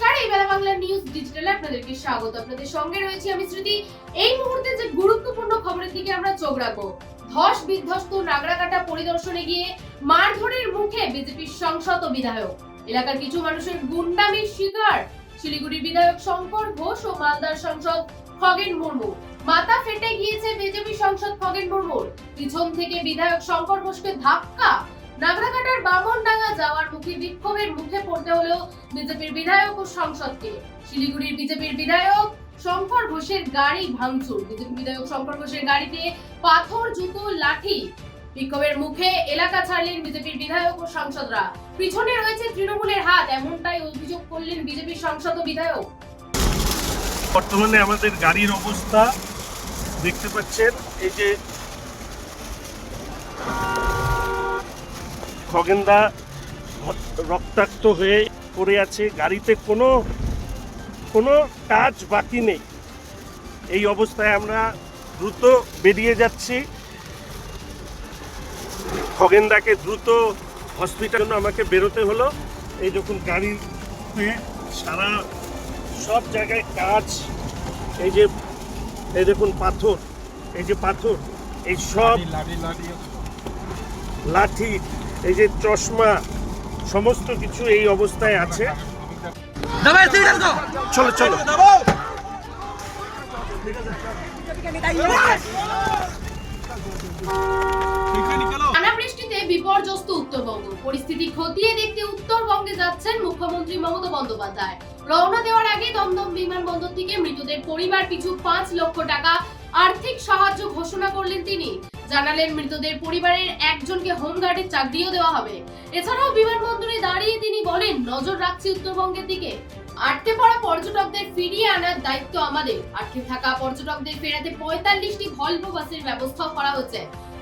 নমস্কার, এই বেলা বাংলা নিউজ ডিজিটালে আপনাদেরকে স্বাগত। আপনাদের সঙ্গে রয়েছে আমি স্মৃতি এই মুহূর্তে যে গুরুত্বপূর্ণ খবরের দিকে আমরা চোখ রাখব, ধস বিধ্বস্ত নাগরাকাটা পরিদর্শনে গিয়ে মারধরের মুখে বিজেপির সংসদ বিধায়ক। এলাকার কিছু মানুষের গুন্ডামির শিকার, শিলিগুড়ির বিধায়ক শঙ্কর ঘোষ ও মালদার সাংসদ খগেন মুর্মু। মাথা ফেটে গিয়েছে বিজেপি সাংসদ খগেন মুর্মুর। পিছন থেকে বিধায়ক শঙ্কর ঘোষকে ধাক্কা নাগরাকাটার বামনডাঙ্গা যাওয়ার মুখে বিক্ষোভের মুখে পড়তে হলো বিজেপির বিধায়ক ও সংসদকে। শিলিগুড়ির বিজেপির বিধায়ক শঙ্কর ঘোষের গাড়ি ভাঙচুর। বিজেপি বিধায়ক শঙ্কর ঘোষের গাড়িতে পাথর, জুতো, লাঠি। বিক্ষোভের মুখে এলাকা ছাড়লেন বিজেপির বিধায়ক ও সাংসদরা। পিছনে রয়েছে তৃণমূলের হাত, এমনটাই অভিযোগ করলেন বিজেপির সাংসদ ও বিধায়ক। বর্তমানে আমাদের গাড়ির অবস্থা দেখতে পাচ্ছেন, এই যে খগেন্দা রক্তাক্ত হয়ে পড়ে আছে। গাড়িতে কোনো কোনো কাজ বাকি নেই। এই অবস্থায় আমরা দ্রুত বেরিয়ে যাচ্ছি। খগেন্দাকে দ্রুত হসপিটাল আমাকে বেরোতে হলো। এই যখন গাড়িতে সারা সব জায়গায় কাজ। এই যে এই দেখুন পাথর। এই যে পাথর এই সব লাঠি এই যে চশমা সমস্ত কিছু এই অবস্থায় আছে। চলো চলো। বিপর্যস্ত উত্তরবঙ্গ। পরিস্থিতি খতিয়ে দেখতে উত্তরবঙ্গে যাচ্ছেন মুখ্যমন্ত্রী মমতা বন্দ্যোপাধ্যায়। রওনা দেওয়ার আগে দমদম বিমানবন্দর থেকে মৃতদের পরিবার পিছু পাঁচ লক্ষ টাকা আর্থিক সাহায্য ঘোষণা করলেন তিনি। জানালেন মৃতদের পরিবারের একজনকে হোমগার্ডের চাকরিও দেওয়া হবে। এছাড়াও বিমানবন্দরে দাঁড়িয়ে তিনি বলেন, নজর রাখছি উত্তরবঙ্গের দিকে। আটকে পড়া পর্যটকদের ফিরিয়ে আনার দায়িত্ব আমাদের। আটকে থাকা পর্যটকদের ফেরাতে পঁয়তাল্লিশটি ভলভো বাসের ব্যবস্থা করা হচ্ছে।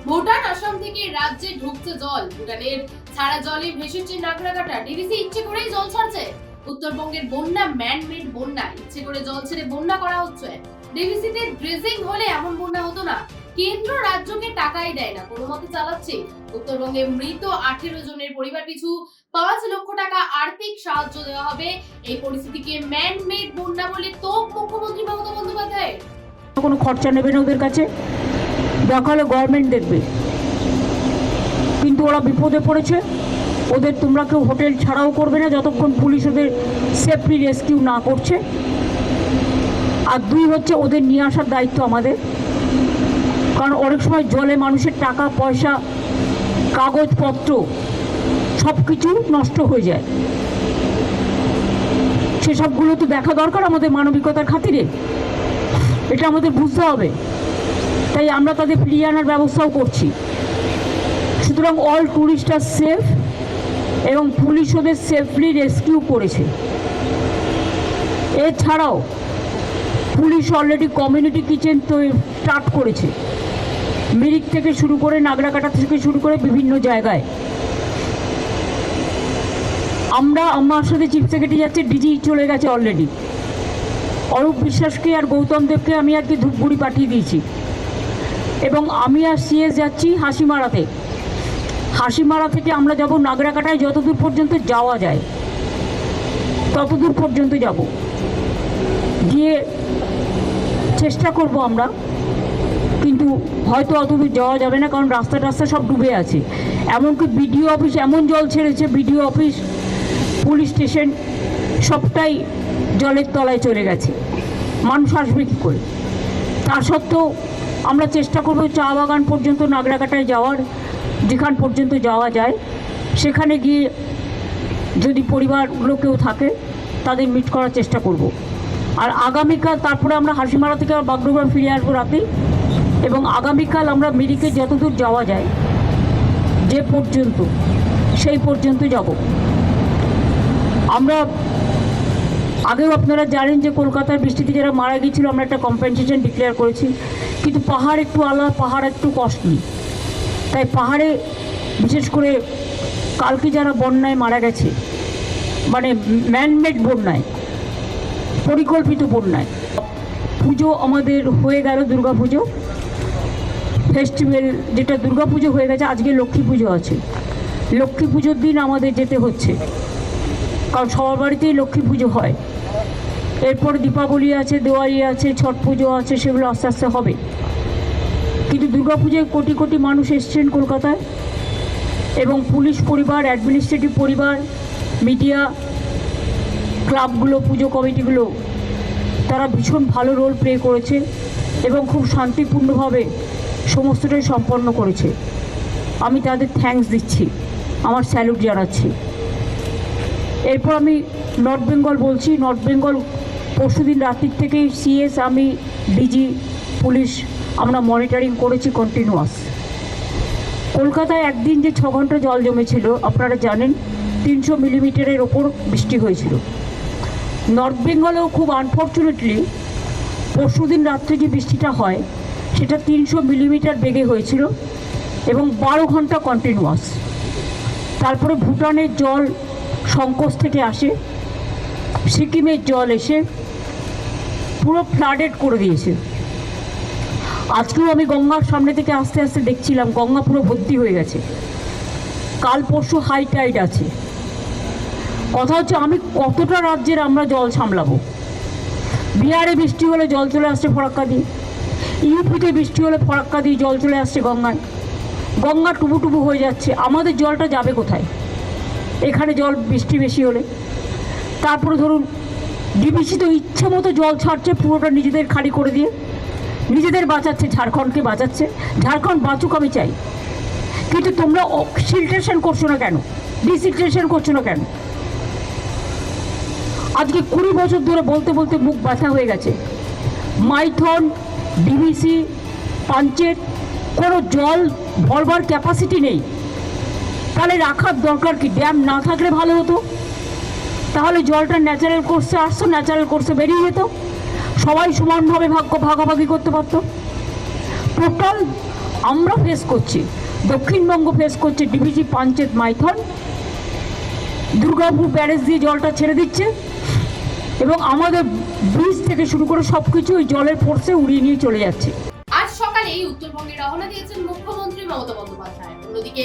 ভুটান আসাম থেকে রাজ্যে ঢুকছে জল। ভুটানের ছাড়া জলে ভেসেছে নাগরাকাটা ডিভিসি ইচ্ছে করেই জল ছাড়ছে। উত্তরবঙ্গের বন্যা ম্যান মেড বন্যা। ইচ্ছে করে জল ছেড়ে বন্যা করা হচ্ছে। ডিভিসিতে ড্রেজিং হলে এমন বন্যা হতো না। কেন্দ্র রাজ্যকে টাকাই দেয় না। কোনো মতে চালাচ্ছে। উত্তরবঙ্গে মৃত আঠেরো জনের পরিবার পিছু পাঁচ লক্ষ টাকা আর্থিক সাহায্য দেওয়া হবে। এই পরিস্থিতিকে ম্যান মেড বন্যা বলে তো মুখ্যমন্ত্রী মমতা বন্দ্যোপাধ্যায়। কোনো খরচা নেবে না ওদের কাছে। দেখালে গভর্নমেন্ট দেখবে। কিন্তু ওরা বিপদে পড়েছে। ওদের তোমরা কেউ হোটেল ছাড়াও করবে না। যতক্ষণ পুলিশ ওদের সেফটি রেস্কিউ না করছে। আর দুই হচ্ছে ওদের নিয়ে আসার দায়িত্ব আমাদের। কারণ অনেক সময় জলে মানুষের টাকা, পয়সা, কাগজপত্র সব কিছু নষ্ট হয়ে যায়। সেসবগুলো তো দেখা দরকার আমাদের মানবিকতার খাতিরে। এটা আমাদের বুঝতে হবে। তাই আমরা তাদের ফিরিয়ে আনার ব্যবস্থাও করছি। সুতরাং অল ট্যুরিস্ট আর সেফ এবং পুলিশ ওদের সেফলি রেস্কিউ করেছে। এছাড়াও পুলিশ অলরেডি কমিউনিটি কিচেন তো স্টার্ট করেছে। মিরিক থেকে শুরু করে নাগরাকাটা থেকে শুরু করে বিভিন্ন জায়গায়। আমরা, আমার সাথে চিফ সেক্রেটারি যাচ্ছে, ডিজি চলে গেছে অলরেডি অরূপ বিশ্বাসকে আর গৌতম দেবকে আমি আজকে ধূপগুড়ি পাঠিয়ে দিয়েছি। এবং আমি আর সিএস যাচ্ছি হাসিমারাতে। হাসিমারা থেকে আমরা যাব নাগরাকাটায় যতদূর পর্যন্ত যাওয়া যায়। ততদূর পর্যন্ত যাব। গিয়ে চেষ্টা করব আমরা। কিন্তু হয়তো অতদূর যাওয়া যাবে না, কারণ রাস্তা টাস্তা সব ডুবে আছে। এমনকি বিডিও অফিস এমন জল ছেড়েছে, বিডিও অফিস, পুলিশ স্টেশন সবটাই জলের তলায় চলে গেছে। মানুষ আসবে কী করে? তা সত্ত্বেও আমরা চেষ্টা করব চা বাগান পর্যন্ত, নাগরাকাটায় যাওয়ার, যেখান পর্যন্ত যাওয়া যায়, সেখানে গিয়ে যদি পরিবারগুলো কেউ থাকে, তাদের মিট করার চেষ্টা করব। আর আগামীকাল তারপরে আমরা হাসিমারা থেকে আর বাগডোগ্রাম ফিরে আসব রাতে এবং আগামীকাল আমরা মিরিকে যতদূর যাওয়া যায়, যে পর্যন্ত, সেই পর্যন্ত যাব। আমরা, আগেও আপনারা জানেন যে কলকাতার বৃষ্টিতে যারা মারা গিয়েছিল, আমরা একটা কম্পেনসেশন ডিক্লেয়ার করেছি। কিন্তু পাহাড় একটু আলাদা, পাহাড় একটু কস্টলি তাই পাহাড়ে, বিশেষ করে কালকে যারা বন্যায় মারা গেছে মানে ম্যানমেড বন্যায়, পরিকল্পিত বন্যায়, পুজো আমাদের হয়ে গেল দুর্গা পুজো ফেস্টিভ্যাল, যেটা দুর্গা পুজো হয়ে গেছে, আজকে লক্ষ্মী পুজো আছে। লক্ষ্মী পুজোর দিন আমাদের যেতে হচ্ছে। কারণ সবার বাড়িতেই লক্ষ্মী পুজো হয়। এরপর দীপাবলি আছে, দেওয়ালি আছে, ছট পুজো আছে, সেগুলো আস্তে আস্তে হবে। কিন্তু দুর্গাপুজোয় কোটি কোটি মানুষ এসছেন কলকাতায়। এবং পুলিশ পরিবার, অ্যাডমিনিস্ট্রেটিভ পরিবার, মিডিয়া, ক্লাবগুলো, পুজো কমিটিগুলো, তারা ভীষণ ভালো রোল প্লে করেছে। এবং খুব শান্তিপূর্ণভাবে সমস্তটাই সম্পন্ন করেছে। আমি তাদের থ্যাঙ্কস দিচ্ছি। আমার স্যালুট জানাচ্ছি। এরপর আমি নর্থ বেঙ্গল বলছি। নর্থ বেঙ্গল পরশুদিন রাত্রির থেকেই সিএস আমি ডিজি পুলিশ, আমরা মনিটরিং করেছি কন্টিনিউয়াস কলকাতায় একদিন যে ছ ঘণ্টা জল জমেছিল, আপনারা জানেন, তিনশো মিলিমিটারের ওপর বৃষ্টি হয়েছিল। নর্থ বেঙ্গলেও খুব আনফর্চুনেটলি পরশুদিন রাত্রে যে বৃষ্টিটা হয় সেটা তিনশো মিলিমিটার বেগে হয়েছিল এবং বারো ঘণ্টা কন্টিনিউয়াস তারপরে ভুটানের জল সংকোচ থেকে আসে, সিকিমের জল এসে পুরো ফ্লাডেড করে দিয়েছে। আজকেও আমি গঙ্গার সামনে থেকে আস্তে আস্তে দেখছিলাম, গঙ্গা পুরো ভর্তি হয়ে গেছে। কাল পরশু হাই টাইড আছে। কথা হচ্ছে আমি কতটা রাজ্যের আমরা জল সামলাবো? বিহারে বৃষ্টি হলে জল চলে আসছে ফরাক্কা দিয়ে ইউপিতে বৃষ্টি হলে ফরাক্কা দিয়ে জল চলে আসছে গঙ্গায়। গঙ্গা টুবু টুবু হয়ে যাচ্ছে। আমাদের জলটা যাবে কোথায়? এখানে জল বৃষ্টি বেশি হলে। তারপরে ধরুন ডিবিসি তো ইচ্ছে মতো জল ছাড়ছে পুরোটা নিজেদের খালি করে দিয়ে। নিজেদের বাঁচাচ্ছে, ঝাড়খণ্ডকে বাঁচাচ্ছে। ঝাড়খণ্ড বাঁচুক আমি চাই। কিন্তু তোমরা সিলট্রেশন করছ না কেন? ডিসিলট্রেশন করছ না কেন? আজকে কুড়ি বছর ধরে বলতে বলতে মুখ ব্যথা হয়ে গেছে। মাইথন ডিভিসি পাঞ্চেত, কোনো জল ভরবার ক্যাপাসিটি নেই। তাহলে রাখার দরকার কি? ড্যাম না থাকলে ভালো হতো। তাহলে জলটা ন্যাচারাল কোর্সে আসতো ন্যাচারাল কোর্সে বেরিয়ে যেত। সবাই সমানভাবে ভাগ্য ভাগাভাগি করতে পারতো। টোটাল আমরা ফেস করছি। দক্ষিণবঙ্গ ফেস করছে ডিভিজি পাঞ্চেত, মাইথন। দুর্গাপুর ব্যারেজ দিয়ে জলটা ছেড়ে দিচ্ছে। এবং আমাদের ব্রিজ থেকে শুরু করে সব কিছু ওই জলের ফোর্সে উড়িয়ে নিয়ে চলে যাচ্ছে। আজ সকালেই উত্তরবঙ্গে রওনা দিয়েছেন মুখ্যমন্ত্রী মমতা বন্দ্যোপাধ্যায়। অন্যদিকে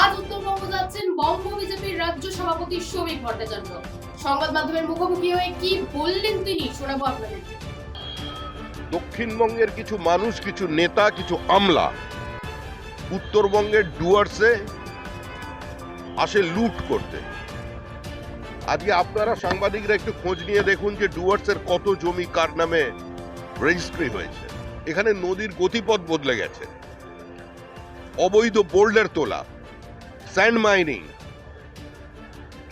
আজ উত্তরবঙ্গ যাচ্ছেন বঙ্গ বিজেপির রাজ্য সভাপতি শ্রমিক ভট্টাচার্য। সংবাদ মাধ্যমের মুখোমুখি হয়ে কি বললেন তিনি শোনাবো আপনাদের। দক্ষিণবঙ্গের কিছু মানুষ কিছু নেতা কিছু আমলা উত্তরবঙ্গের ডুয়ার্সে আসে লুট করতে। আজকে আপনারা সাংবাদিকরা একটু খোঁজ নিয়ে দেখুন যে ডুয়ার্সের কত জমি কার নামে রেজিস্ট্রি হয়েছে। এখানে নদীর গতিপথ বদলে গেছে। অবৈধ বোল্ডার তোলা স্যান্ড মাইনিং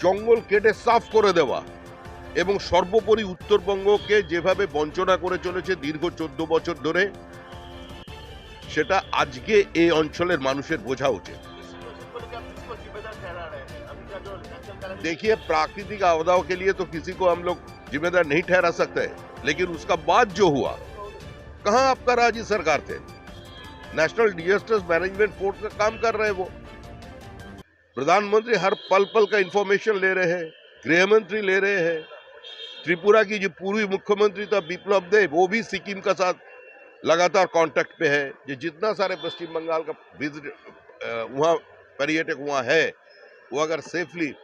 জঙ্গল কেটে সাফ করে দেওয়া এবং সর্বোপরি উত্তরবঙ্গকে যেভাবে বঞ্চনা করে চলেছে দীর্ঘ চোদ্দ বছর ধরে, সেটা আজকে এই অঞ্চলের মানুষের বোঝা উচিত। देखिए, प्राकृतिक आपदाओं के लिए तो किसी को हम लोग जिम्मेदार नहीं ठहरा सकते, लेकिन उसका बाद जो हुआ, कहाँ आपका राज्य सरकार थे? नेशनल डिजास्टर मैनेजमेंट फोर्स का काम कर रहे वो। प्रधानमंत्री हर पल पल का इंफॉर्मेशन ले रहे हैं, गृह मंत्री ले रहे हैं। त्रिपुरा की जो पूर्वी मुख्यमंत्री था बिप्लब देव, वो भी सिक्किम का साथ लगातार कांटेक्ट पे है। ये जितना सारे पश्चिम बंगाल का विज़िट वहाँ पर्यटक वहाँ है वो अगर सेफली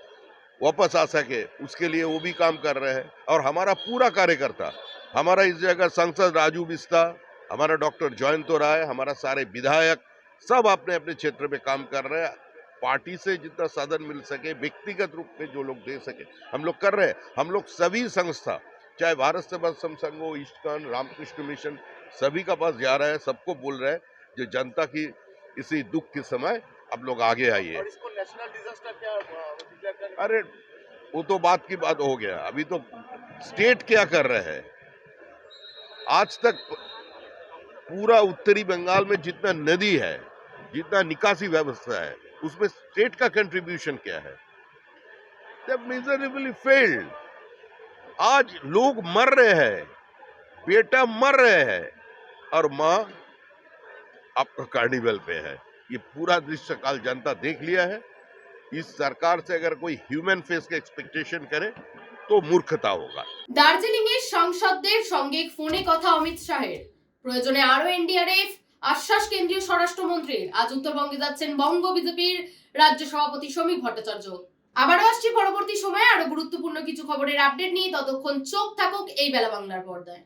वापस आ सके, उसके लिए वो भी काम कर रहे हैं। और हमारा पूरा कार्यकर्ता, हमारा इस जगह सांसद राजू बिस्ता हमारा डॉक्टर जयंतो राय, हमारा सारे विधायक, सब अपने अपने क्षेत्र में काम कर रहे हैं। पार्टी से जितना साधन मिल सके, व्यक्तिगत रूप में जो लोग दे सके। हम लोग कर रहे हैं। हम लोग सभी संस्था, चाहे भारत सेवा संघ हो ईस्टर्न रामकृष्ण मिशन, सभी का पास जा रहा है, सबको बोल रहे हैं। जो जनता की इसी दुख के समय अब लोग आगे आइए। अरे वो तो बात की बात हो गया। अभी तो स्टेट क्या कर रहे हैं? आज तक पूरा उत्तरी बंगाल में जितना नदी है जितना निकासी व्यवस्था है उसमें स्टेट का कंट्रीब्यूशन क्या है? मिजरेबली फेल्ड आज लोग मर रहे हैं बेटा मर रहे हैं और माँ आपका कार्निवल पे है ये पूरा दृश्य काल जनता देख लिया है इस सरकार से अगर कोई ह्यूमन फेस का एक्सपेक्टेशन करे तो मूर्खता होगा দার্জিলিং এর সাংসদদের সঙ্গে ফোনে কথা অমিত শাহের প্রয়োজনে আরো এনডিআরএফ আশ্বাস কেন্দ্রীয় স্বরাষ্ট্রমন্ত্রীর আজ উত্তরবঙ্গে যাচ্ছেন বঙ্গ বিজেপির রাজ্য সভাপতি শ্রমিক ভট্টাচার্য আবারও আসছি পরবর্তী সময়ে আরো গুরুত্বপূর্ণ কিছু খবরের আপডেট নিয়ে ততক্ষণ চোখ থাকুক এই বেলা বাংলার পর্দায়